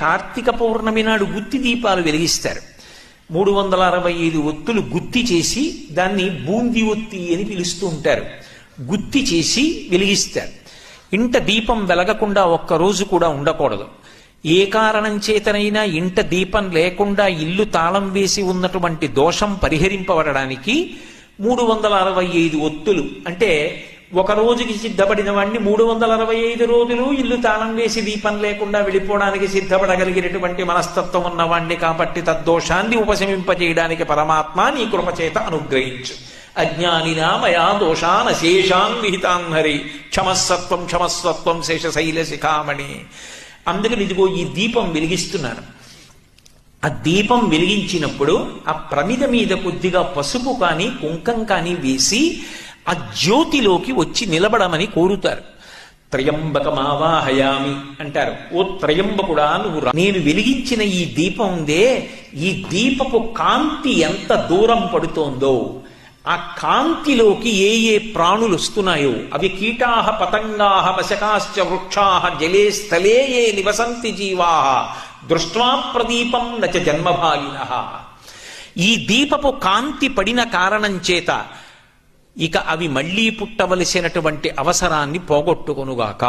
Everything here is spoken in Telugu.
కార్తీక పౌర్ణమి నాడు గుత్తి దీపాలు వెలిగిస్తారు. మూడు వందల అరవై ఐదు ఒత్తులు గుత్తి చేసి దాన్ని బూంది ఒత్తి అని పిలుస్తూ ఉంటారు. గుత్తి చేసి వెలిగిస్తారు. ఇంట దీపం వెలగకుండా ఒక్క రోజు కూడా ఉండకూడదు. ఏ కారణం చేతనైనా ఇంట దీపం లేకుండా ఇల్లు తాళం వేసి ఉన్నటువంటి దోషం పరిహరింపబడడానికి మూడు వందల అరవై ఐదు ఒత్తులు అంటే ఒక రోజుకి సిద్ధపడిన వాడిని మూడు వందల అరవై ఐదు రోజులు ఇల్లు తాళం వేసి దీపం లేకుండా వెళ్ళిపోవడానికి సిద్ధపడగలిగినటువంటి మనస్తత్వం ఉన్నవాణ్ణి కాబట్టి తద్దోషాన్ని ఉపశమింపజేయడానికి పరమాత్మ నీ కృపచేత అనుగ్రహించు. అజ్ఞానినా మయా దోషాన్ శేషాన్ విహితాన్ హరి క్షమస్సత్వం క్షమస్వత్వం శేషశైల శిఖామణి. అందుకని ఇదిగో ఈ దీపం వెలిగిస్తున్నాను. ఆ దీపం వెలిగించినప్పుడు ఆ ప్రమిద మీద కొద్దిగా పసుపు కానీ కుంకం కానీ వేసి ఆ జ్యోతిలోకి వచ్చి నిలబడమని కోరుతారు. త్రయంబకమావాహయామి అంటారు. ఓ త్రయంబకుడా నువ్వు నేను వెలిగించిన ఈ దీపం ఉందే ఈ దీపపు కాంతి ఎంత దూరం పడుతోందో ఆ కాంతిలోకి ఏ ఏ ప్రాణులు వస్తున్నాయో అవి కీటాహ పతంగాహ పశకాశ్చ వృక్షాహ జలే స్థలే ఏ నివసంతి జీవాహ దృష్ట్వా ప్రదీపం నచ జన్మభాగిన. ఈ దీపపు కాంతి పడిన కారణం చేత ఇక అవి మళ్ళీ పుట్టవలసినటువంటి అవసరాన్ని పోగొట్టుకొనుగాక.